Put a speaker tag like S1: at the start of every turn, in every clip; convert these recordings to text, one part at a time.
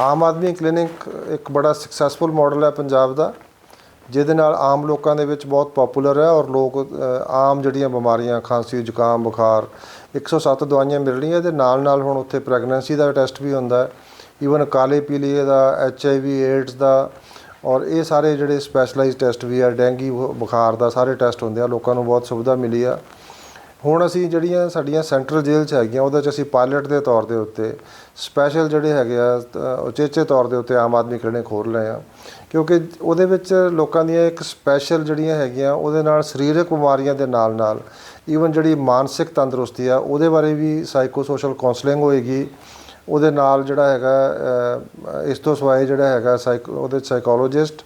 S1: Aam Aadmi clinic ਇੱਕ ਬੜਾ successful model ਹੈ ਪੰਜਾਬ ਦਾ, ਜਿਹਦੇ ਨਾਲ ਆਮ ਲੋਕਾਂ ਦੇ ਵਿੱਚ ਬਹੁਤ ਪਪੂਲਰ ਹੈ ਔਰ ਲੋਕ ਆਮ ਜਿਹੜੀਆਂ ਬਿਮਾਰੀਆਂ, ਖਾਂਸੀ, ਜ਼ੁਕਾਮ, ਬੁਖਾਰ 107 ਦਵਾਈਆਂ ਮਿਲ ਰਹੀਆਂ ਤੇ ਨਾਲ ਨਾਲ ਹੁਣ ਉੱਥੇ ਪ੍ਰੈਗਨੈਂਸੀ ਦਾ ਟੈਸਟ ਵੀ ਹੁੰਦਾ ਹੈ ਈਵਨ ਕਾਲੇ ਪੀਲੀਏ ਦਾ ਐਚ ਆਈ ਵੀ ਏਡਸ ਦਾ ਔਰ ਇਹ ਸਾਰੇ ਜਿਹੜੇ ਸਪੈਸ਼ਲਾਈਜ਼ਡ ਟੈਸਟ ਵੀ ਆ, ਡੈਂਗੀ, ਬੁ- ਬੁਖਾਰ ਦਾ ਸਾਰੇ ਟੈਸਟ ਹੁੰਦੇ ਆ, ਲੋਕਾਂ ਨੂੰ ਬਹੁਤ ਸੁਵਿਧਾ ਮਿਲੀ ਆ। ਹੁਣ ਅਸੀਂ ਜਿਹੜੀਆਂ ਸਾਡੀਆਂ ਸੈਂਟਰਲ ਜੇਲ੍ਹ 'ਚ ਹੈਗੀਆਂ, ਉਹਦੇ 'ਚ ਅਸੀਂ ਪਾਇਲਟ ਦੇ ਤੌਰ ਦੇ ਉੱਤੇ ਸਪੈਸ਼ਲ ਜਿਹੜੇ ਹੈਗੇ ਆ ਉਚੇਚੇ ਤੌਰ ਦੇ ਉੱਤੇ ਆਮ ਆਦਮੀ ਕਲੀਨਿਕ ਖੋਲ੍ਹ ਰਹੇ ਆ। ਕਿਉਂਕਿ ਉਹਦੇ ਵਿੱਚ ਲੋਕਾਂ ਦੀਆਂ ਇੱਕ ਸਪੈਸ਼ਲ ਜਿਹੜੀਆਂ ਹੈਗੀਆਂ, ਉਹਦੇ ਨਾਲ ਸਰੀਰਕ ਬਿਮਾਰੀਆਂ ਦੇ ਨਾਲ ਨਾਲ ਈਵਨ ਜਿਹੜੀ ਮਾਨਸਿਕ ਤੰਦਰੁਸਤੀ ਆ, ਉਹਦੇ ਬਾਰੇ ਵੀ ਸਾਈਕੋ ਸੋਸ਼ਲ ਕਾਉਂਸਲਿੰਗ ਹੋਏਗੀ। ਉਹਦੇ ਨਾਲ ਜਿਹੜਾ ਹੈਗਾ ਇਸ ਤੋਂ ਸਿਵਾਏ ਜਿਹੜਾ ਹੈਗਾ ਸਾਈਕੋ ਉਹਦੇ ਸਾਈਕੋਲੋਜਿਸਟ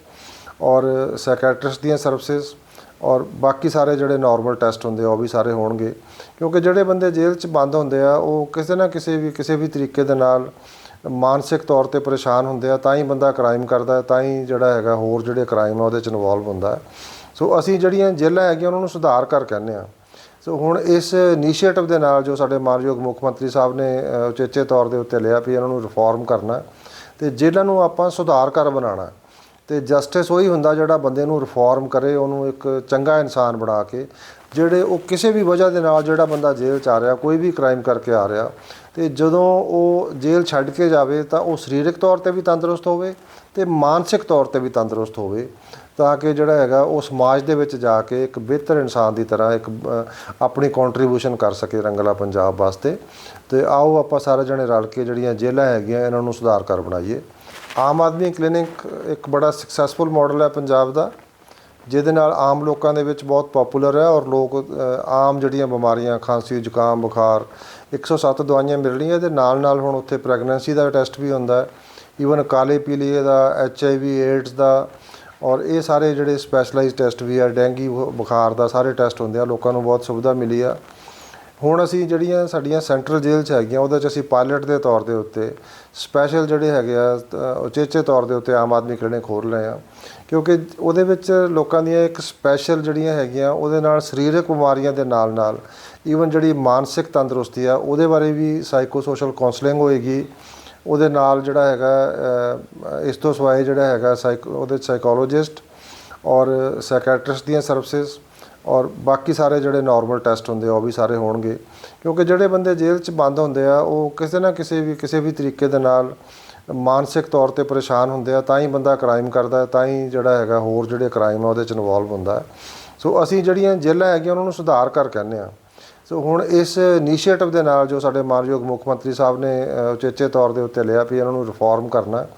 S1: ਔਰ ਸਾਈਕੈਟ੍ਰਿਸਟ ਦੀਆਂ ਸਰਵਿਸਿਜ਼ ਔਰ ਬਾਕੀ ਸਾਰੇ ਜਿਹੜੇ ਨਾਰਮਲ ਟੈਸਟ ਹੁੰਦੇ ਆ, ਉਹ ਵੀ ਸਾਰੇ ਹੋਣਗੇ। ਕਿਉਂਕਿ ਜਿਹੜੇ ਬੰਦੇ ਜੇਲ੍ਹ 'ਚ ਬੰਦ ਹੁੰਦੇ ਆ, ਉਹ ਕਿਸੇ ਨਾ ਕਿਸੇ ਵੀ ਕਿਸੇ ਵੀ ਤਰੀਕੇ ਦੇ ਨਾਲ ਮਾਨਸਿਕ ਤੌਰ ਤੇ ਪਰੇਸ਼ਾਨ ਹੁੰਦੇ ਆ, ਤਾਂ ਹੀ ਬੰਦਾ ਕ੍ਰਾਈਮ ਕਰਦਾ, ਤਾਂ ਹੀ ਜਿਹੜਾ ਹੈਗਾ ਹੋਰ ਜਿਹੜੇ ਕ੍ਰਾਈਮ ਆ, ਉਹਦੇ 'ਚ ਇਨਵੋਲਵ ਹੁੰਦਾ ਸੋ ਅਸੀਂ ਜਿਹੜੀਆਂ ਜੇਲ੍ਹਾਂ ਹੈਗੀਆਂ, ਉਹਨਾਂ ਨੂੰ ਸੁਧਾਰ ਕਰ ਕਹਿੰਦੇ ਆ। ਸੋ ਹੁਣ ਇਸ ਇਨੀਸ਼ੀਏਟਿਵ ਦੇ ਨਾਲ ਜੋ ਸਾਡੇ ਮਾਨਯੋਗ ਮੁੱਖ ਮੰਤਰੀ ਸਾਹਿਬ ਨੇ ਉਚੇਚੇ ਤੌਰ ਦੇ ਉੱਤੇ ਲਿਆ ਵੀ ਇਹਨਾਂ ਨੂੰ ਰਿਫਾਰਮ ਕਰਨਾ ਹੈ, ਤੇ ਜੇਲ੍ਹਾਂ ਨੂੰ ਆਪਾਂ ਸੁਧਾਰ ਕਰ ਬਣਾਉਣਾ ਤੇ ਜਸਟਿਸ ਉਹੀ ਹੁੰਦਾ ਜਿਹੜਾ ਬੰਦੇ ਨੂੰ ਰਿਫਾਰਮ ਕਰੇ, ਉਹਨੂੰ ਇੱਕ ਚੰਗਾ ਇਨਸਾਨ ਬਣਾ ਕੇ, ਜਿਹੜੇ ਉਹ ਕਿਸੇ ਵੀ ਵਜ੍ਹਾ ਦੇ ਨਾਲ ਜਿਹੜਾ ਬੰਦਾ ਜੇਲ੍ਹ ਚ ਆ ਰਿਹਾ, ਕੋਈ ਵੀ ਕ੍ਰਾਈਮ ਕਰਕੇ ਆ ਰਿਹਾ, ਤੇ ਜਦੋਂ ਉਹ ਜੇਲ੍ਹ ਛੱਡ ਕੇ ਜਾਵੇ ਤਾਂ ਉਹ ਸਰੀਰਕ ਤੌਰ ਤੇ ਵੀ ਤੰਦਰੁਸਤ ਹੋਵੇ ਤੇ ਮਾਨਸਿਕ ਤੌਰ ਤੇ ਵੀ ਤੰਦਰੁਸਤ ਹੋਵੇ, ਤਾਂ ਕਿ ਜਿਹੜਾ ਹੈਗਾ ਉਹ ਸਮਾਜ ਦੇ ਵਿੱਚ ਜਾ ਕੇ ਇੱਕ ਬਿਹਤਰ ਇਨਸਾਨ ਦੀ ਤਰ੍ਹਾਂ ਇੱਕ ਆਪਣੀ ਕੰਟਰੀਬਿਊਸ਼ਨ ਕਰ ਸਕੇ ਰੰਗਲਾ ਪੰਜਾਬ ਵਾਸਤੇ। ਤੇ ਆਓ ਆਪਾਂ ਸਾਰੇ ਜਣੇ ਰਲ ਕੇ ਜਿਹੜੀਆਂ ਜੇਲ੍ਹਾਂ ਹੈਗੀਆਂ, ਇਹਨਾਂ ਨੂੰ ਸੁਧਾਰ ਕਰ ਬਣਾਈਏ। ਆਮ ਆਦਮੀ ਕਲੀਨਿਕ ਇੱਕ ਬੜਾ ਸਕਸੈਸਫੁਲ ਮਾਡਲ ਹੈ ਪੰਜਾਬ ਦਾ, ਜਿਹਦੇ ਨਾਲ ਆਮ ਲੋਕਾਂ ਦੇ ਵਿੱਚ ਬਹੁਤ ਪਪੂਲਰ ਹੈ ਔਰ ਲੋਕ ਆਮ ਜਿਹੜੀਆਂ ਬਿਮਾਰੀਆਂ, ਖਾਂਸੀ, ਜ਼ੁਕਾਮ, ਬੁਖਾਰ 107 ਦਵਾਈਆਂ ਮਿਲ ਰਹੀਆਂ ਤੇ ਨਾਲ ਨਾਲ ਹੁਣ ਉੱਥੇ ਪ੍ਰੈਗਨੈਂਸੀ ਦਾ ਟੈਸਟ ਵੀ ਹੁੰਦਾ ਹੈ ਈਵਨ ਕਾਲੇ ਪੀਲੀਏ ਦਾ ਐਚ ਆਈ ਵੀ ਏਡਸ ਦਾ ਔਰ ਇਹ ਸਾਰੇ ਜਿਹੜੇ ਸਪੈਸ਼ਲਾਈਜ਼ਡ ਟੈਸਟ ਵੀ ਆ, ਡੈਂਗੀ ਬੁਖਾਰ ਦਾ ਸਾਰੇ ਟੈਸਟ ਹੁੰਦੇ ਆ, ਲੋਕਾਂ ਨੂੰ ਬਹੁਤ ਸੁਵਿਧਾ ਮਿਲੀ ਆ। ਹੁਣ ਅਸੀਂ ਜਿਹੜੀਆਂ ਸਾਡੀਆਂ ਸੈਂਟਰਲ ਜੇਲ੍ਹ 'ਚ ਹੈਗੀਆਂ, ਉਹਦੇ 'ਚ ਅਸੀਂ ਪਾਇਲਟ ਦੇ ਤੌਰ ਦੇ ਉੱਤੇ ਸਪੈਸ਼ਲ ਜਿਹੜੇ ਹੈਗੇ ਆ ਉਚੇਚੇ ਤੌਰ ਦੇ ਉੱਤੇ ਆਮ ਆਦਮੀ ਕਲੀਨਿਕ ਖੋਲ੍ਹ ਰਹੇ ਆ ਕਿਉਂਕਿ ਉਹਦੇ ਵਿੱਚ ਲੋਕਾਂ ਦੀਆਂ ਇੱਕ ਸਪੈਸ਼ਲ ਜਿਹੜੀਆਂ ਹੈਗੀਆਂ, ਉਹਦੇ ਨਾਲ ਸਰੀਰਕ ਬਿਮਾਰੀਆਂ ਦੇ ਨਾਲ ਨਾਲ ਈਵਨ ਜਿਹੜੀ ਮਾਨਸਿਕ ਤੰਦਰੁਸਤੀ ਆ, ਉਹਦੇ ਬਾਰੇ ਵੀ ਸਾਈਕੋ ਸੋਸ਼ਲ ਕਾਉਂਸਲਿੰਗ ਹੋਏਗੀ। ਉਹਦੇ ਨਾਲ ਜਿਹੜਾ ਹੈਗਾ ਇਸ ਤੋਂ ਸਿਵਾਏ ਜਿਹੜਾ ਹੈਗਾ ਸਾਈਕੋ ਉਹਦੇ ਸਾਈਕੋਲੋਜਿਸਟ ਔਰ ਸਾਈਕੈਟ੍ਰਿਸਟ ਦੀਆਂ ਸਰਵਿਸਿਜ਼ ਔਰ ਬਾਕੀ ਸਾਰੇ ਜਿਹੜੇ ਨਾਰਮਲ ਟੈਸਟ ਹੁੰਦੇ ਆ ਉਹ ਵੀ ਸਾਰੇ ਹੋਣਗੇ। ਕਿਉਂਕਿ ਜਿਹੜੇ ਬੰਦੇ ਜੇਲ੍ਹ 'ਚ ਬੰਦ ਹੁੰਦੇ ਆ ਉਹ ਕਿਸੇ ਨਾ ਕਿਸੇ ਵੀ ਕਿਸੇ ਵੀ ਤਰੀਕੇ ਦੇ ਨਾਲ ਮਾਨਸਿਕ ਤੌਰ ਤੇ ਪਰੇਸ਼ਾਨ ਹੁੰਦੇ ਆ ਤਾਂ ਹੀ ਬੰਦਾ ਕ੍ਰਾਈਮ ਕਰਦਾ ਹੈ, ਤਾਂ ਹੀ ਜਿਹੜਾ ਹੈਗਾ ਹੋਰ ਜਿਹੜੇ ਕ੍ਰਾਈਮ ਆ ਉਹਦੇ 'ਚ ਇਨਵੋਲਵ ਹੁੰਦਾ ਸੋ ਅਸੀਂ ਜਿਹੜੀਆਂ ਜੇਲ੍ਹਾਂ ਹੈਗੀਆਂ ਉਹਨਾਂ ਨੂੰ ਸੁਧਾਰ ਕਰ ਕਹਿੰਦੇ ਆ ਸੋ ਹੁਣ ਇਸ ਇਨੀਸ਼ੀਏਟਿਵ ਦੇ ਨਾਲ ਜੋ ਸਾਡੇ ਮਾਨਯੋਗ ਮੁੱਖ ਮੰਤਰੀ ਸਾਹਿਬ ਨੇ ਉਚੇਚੇ ਤੌਰ ਦੇ ਉੱਤੇ ਲਿਆ ਵੀ ਇਹਨਾਂ ਨੂੰ ਰਿਫਾਰਮ ਕਰਨਾ ਹੈ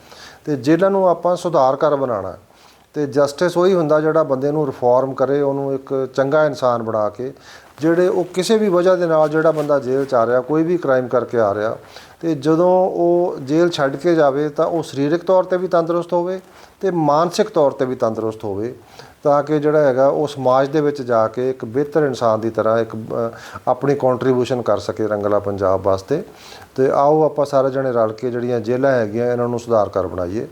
S1: ਤੇ ਜੇਲ੍ਹਾਂ ਨੂੰ ਆਪਾਂ ਸੁਧਾਰ ਕਰ ਬਣਾਉਣਾ ਤੇ ਜਸਟਿਸ ਉਹੀ ਹੁੰਦਾ ਜਿਹੜਾ ਬੰਦੇ ਨੂੰ ਰਿਫਾਰਮ ਕਰੇ, ਉਹਨੂੰ ਇੱਕ ਚੰਗਾ ਇਨਸਾਨ ਬਣਾ ਕੇ, ਜਿਹੜੇ ਉਹ ਕਿਸੇ ਵੀ ਵਜ੍ਹਾ ਦੇ ਨਾਲ ਜਿਹੜਾ ਬੰਦਾ ਜੇਲ੍ਹ ਚ ਆ ਰਿਹਾ, ਕੋਈ ਵੀ ਕ੍ਰਾਈਮ ਕਰਕੇ ਆ ਰਿਹਾ, ਤੇ ਜਦੋਂ ਉਹ ਜੇਲ੍ਹ ਛੱਡ ਕੇ ਜਾਵੇ ਤਾਂ ਉਹ ਸਰੀਰਕ ਤੌਰ ਤੇ ਵੀ ਤੰਦਰੁਸਤ ਹੋਵੇ ਤੇ ਮਾਨਸਿਕ ਤੌਰ ਤੇ ਵੀ ਤੰਦਰੁਸਤ ਹੋਵੇ, ਤਾਂ ਕਿ ਜਿਹੜਾ ਹੈਗਾ ਉਹ ਸਮਾਜ ਦੇ ਵਿੱਚ ਜਾ ਕੇ ਇੱਕ ਬਿਹਤਰ ਇਨਸਾਨ ਦੀ ਤਰ੍ਹਾਂ ਇੱਕ ਆਪਣੀ ਕੰਟਰੀਬਿਊਸ਼ਨ ਕਰ ਸਕੇ ਰੰਗਲਾ ਪੰਜਾਬ ਵਾਸਤੇ। ਤੇ ਆਓ ਆਪਾਂ ਸਾਰੇ ਜਣੇ ਰਲ ਕੇ ਜਿਹੜੀਆਂ ਜੇਲ੍ਹਾਂ ਹੈਗੀਆਂ, ਇਹਨਾਂ ਨੂੰ ਸੁਧਾਰ ਕਰ ਬਣਾਈਏ।